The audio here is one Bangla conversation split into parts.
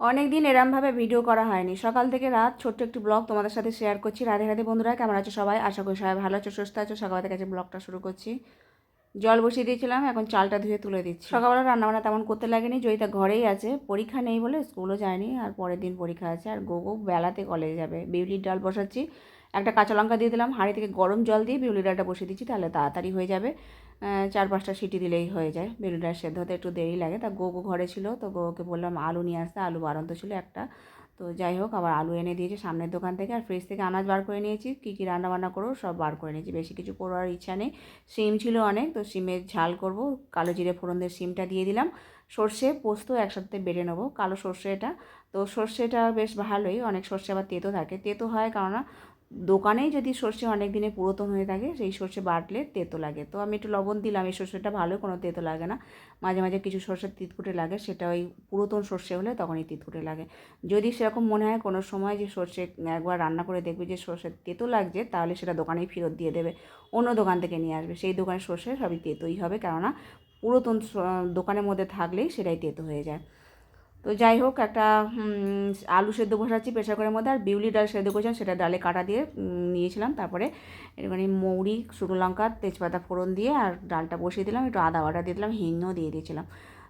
অনেক দিন এরমভাবে ভিডিও করা হয়নি। সকাল থেকে রাত ছোট্ট একটি ব্লগ তোমাদের সাথে শেয়ার করছি। রাধে রাধে বন্ধুরা, কেমন আছো সবাই? আশা করি সবাই ভালো আছো, সুস্থ আছো। সকালবেলা কাছে ব্লগটা শুরু করছি, জল বসিয়ে দিয়েছিলাম, এখন চালটা ধুয়ে তুলে দিচ্ছি। সকালবেলা রান্নাবান্না তেমন করতে লাগেনি, জয়িতা ঘরেই আছে। পরীক্ষা নেই বলে স্কুলও যায়নি, আর পরের দিন পরীক্ষা আছে। আর গোগো বেলাতে কলেজে যাবে। বিউলির ডাল বসাচ্ছি। একটা কাঁচা লঙ্কা দিয়ে দিলাম, হাঁড়ি থেকে গরম জল দিয়ে বিউলির ডালটা বসিয়ে দিচ্ছি, তাহলে তাড়াতাড়ি হয়ে যাবে। চার পাঁচটা সিটি দিলেই হয়ে যায়, বিউলির ডাল সেদ্ধ হতে একটু দেরি লাগে। তা গোগো ঘরে ছিল, তো গোকে বললাম আলু নিয়ে আসতে, আলু বারন্ত ছিল একটা। তো যাই হোক, আবার আলু এনে দিয়েছে সামনের দোকান থেকে, আর ফ্রিজ থেকে আনাজ বার করে নিয়েছি। কী কী রান্না বান্না করব সব বার করে নিয়েছি, বেশি কিছু করার ইচ্ছা নেই। সিম ছিল অনেক, তো সিমের ঝাল করব, কালো জিরে ফোড়ন দিয়ে সিমটা দিয়ে দিলাম। সর্ষে পোস্ত একসাথে বেটে নেব, কালো সর্ষে এটা। তো সর্ষেটা বেশ ভালোই, অনেক সর্ষে আবার তেতো থাকে, তেতো হয় কেননা দোকানেই যদি সর্ষে অনেক দিনে পুরাতন হয়ে থাকে, সেই সর্ষে বাটলে তেতো লাগে। তো আমি একটু লবণ দিলাম, এই সর্ষেটা ভালো কোনো তেতো লাগে না। মাঝে মাঝে কিছু সর্ষের তিতকুটে লাগে, সেটা ওই পুরাতন সর্ষে হলে তখনই তিতকুটে লাগে। যদি সেরকম মনে হয় কোনো সময় যে সর্ষে একবার রান্না করে দেখবে যে সর্ষের তেতো লাগছে, তাহলে সেটা দোকানেই ফেরত দিয়ে দেবে। অন্য দোকান থেকে নিয়ে আসবে। সেই দোকানের সর্ষে সবই তেতোই হবে, কেননা পুরাতন দোকানের মধ্যে থাকলেই সেটাই তেতো হয়ে যায়। তো যাই হোক, একটা আলু সেদ্ধ বসাচ্ছি প্রেশার কুকারের মধ্যে, আর বিউলি ডাল সেদ্ধ করেছিলাম, সেটা ডালে কাটা দিয়ে নিয়েছিলাম। তারপরে একটুখানি মৌরি, শুকনো লঙ্কা, তেজপাতা ফোড়ন দিয়ে, আর ডালটা বসিয়ে দিলাম, একটু আদা বাটা দিয়ে দিলাম, হিংও দিয়ে দিয়েছিলাম।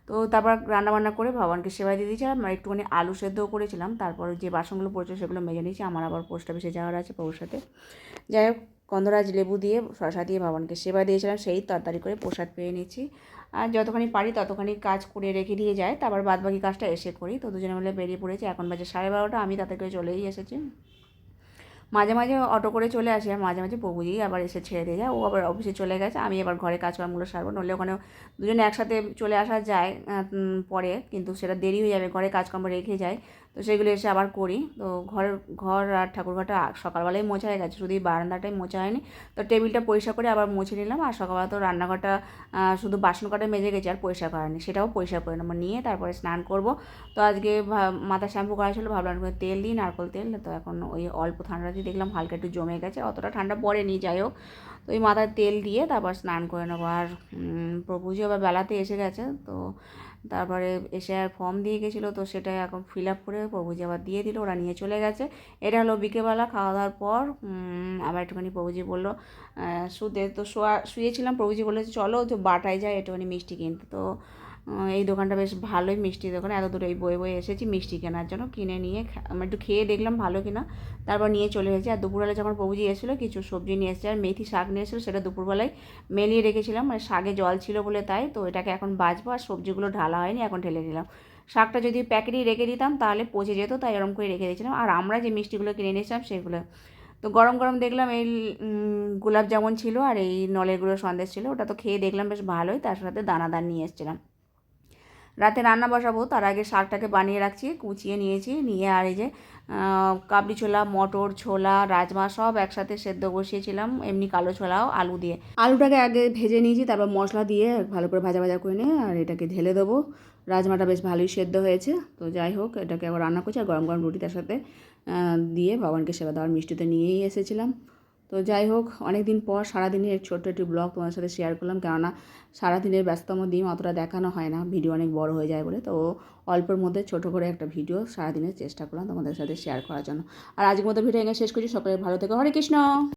তো তারপর রান্নাবান্না করে ভগবানকে সেবা দিয়ে দিয়েছিলাম, আর একটুখানি আলু সেদ্ধও করেছিলাম। তারপর যে বাসনগুলো পড়ছে সেগুলো মেজে নিয়েছি, আমার আবার পোস্ট অফিসে যাওয়ার আছে প্রভুর সাথে। যাই হোক গন্ধরাজ লেবু দিয়ে শশা দিয়ে ভগবানকে সেবা দিয়েছিলাম, সেই তাড়াতাড়ি করে প্রসাদ পেয়ে নিয়েছি। যতখানি পারি ততখানি কাজ করে রেখে দিয়ে যায় তারপর বাদ বাকি কাজটা এসে করি। তো দুজনে মিলে বেরিয়ে পড়েছি। এখন বাজে সাড়ে বারোটা। আমি তাতে করে চলেই এসেছি। মাঝে মাঝে অটো করে চলে আসি আর মাঝে মাঝে প্রভুজি আবার এসে ছেড়ে দিয়ে যায়। ও আবার অফিসে চলে গেছে। আমি এবার ঘরে কাজকর্মগুলো সারবো। নইলে ওখানে দুজনে একসাথে চলে আসা যায় পরে। কিন্তু সেটা দেরি হয়ে যাবে। ঘরে কাজকর্ম রেখে যায় তো সেগুলো এসে আবার করি। তো ঘরের, ঘর আর ঠাকুরঘরটা সকালবেলায় মোছা হয়ে গেছে, শুধু বারান্দাটাই মোছা হয়নি। তো টেবিলটা পরিষ্কার করে আবার মুছে নিলাম আর সকালবেলা তো রান্নাঘরটা শুধু বাসন কটা মেজে গেছে আর পরিষ্কার করেনি সেটাও পরিষ্কার করে নেব। নিয়ে তারপরে স্নান করব। তো আজকে মাথা শ্যাম্পু করা ছিল, ভাবলাম তেল দিই, নারকল তেল। তো এখন ওই অল্প ঠান্ডা দিয়ে দেখলাম হালকা একটু জমে গেছে, অতটা ঠান্ডা পড়েনি, যাই হোক। তো ওই মাথায় তেল দিয়ে তারপর স্নান করে নেব। আর প্রভুজি আবার বেলাতে এসে গেছে, তো তারপরে এসে আর ফর্ম দিয়ে গেছিল, তো সেটা এখন ফিল আপ করে প্রভুজি আবার দিয়ে দিল, ওরা নিয়ে চলে গেছে। এটা হলো বিকেলবেলা খাওয়া দাওয়ার পর আবার একটুখানি প্রভুজি বলল শুতে তো শোয়া, শুয়েছিলাম, প্রভুজি বলেছে চলো তো বাটায় যায় একটুখানি মিষ্টি কিনতে। তো এই দোকানটা বেশ ভালোই মিষ্টি দোকান। এত দূরে এই বয়ে বয়ে এসেছি মিষ্টি কেনার জন্য। কিনে নিয়ে একটু খেয়ে দেখলাম ভালো কিনা। তারপর নিয়ে চলে এসেছি। আর দুপুরবেলা যখন প্রভুজি এসেছিল, কিছু সবজি নিয়ে এসেছে। আর মেথি শাক নিয়ে এসেছিল, সেটা দুপুরবেলায় মেলিয়ে রেখেছিলাম। মানে শাকে জল ছিল বলে তাই, তো এটাকে এখন বাজবো আর সবজিগুলো ঢালা হয়নি, এখন ঢেলে দিলাম। শাকটা যদি প্যাকেটেই রেখে দিতাম, তাহলে পচে যেত, তাই এরকম করে রেখে দিয়েছিলাম। আর আমরা যে মিষ্টিগুলো কিনে নিয়েছিলাম সেগুলো। তো গরম গরম দেখলাম এই গোলাপ জামুন ছিল, আর এই নলের গুঁড়ো সন্দেশ ছিল। ওটা তো খেয়ে দেখলাম বেশ ভালোই। তার সাথে দানাদার নিয়ে এসেছিলাম। রাতে রান্না বসাবো, তার আগে শাকটাকে বানিয়ে রাখছি, কুচিয়ে নিয়েছি, নিয়ে আর এই যে কাবলি ছোলা, মটর ছোলা, রাজমা সব একসাথে সেদ্ধ বসিয়েছিলাম, এমনি কালো ছোলাও, আলু দিয়ে। আলুটাকে আগে ভেজে নিয়েছি, তারপর মশলা দিয়ে ভালো করে ভাজা ভাজা করে নিয়ে আর এটাকে ঢেলে দেবো। রাজমাটা বেশ ভালোই সেদ্ধ হয়েছে, তো যাই হোক, এটাকে আবার রান্না করছি, আর গরম গরম রুটি তার সাথে দিয়ে ভগবানকে সেবা দেওয়ার মিষ্টিতে নিয়েই এসেছিলাম। তো যাই হোক অনেক দিন পর সারাদিনের ছোট্ট একটি ব্লগ তোমাদের সাথে শেয়ার করলাম। কেননা সারাদিনের ব্যস্ততম দিন অতটা দেখানো হয় না ভিডিও অনেক বড় হয়ে যায় বলে। তো অল্পের মধ্যে ছোট করে একটা ভিডিও সারাদিনের চেষ্টা করলাম তোমাদের সাথে শেয়ার করার জন্য। আর আজকের মতো ভিডিও এখানে শেষ করছি। সকলে ভালো থেকো। হরে কৃষ্ণ!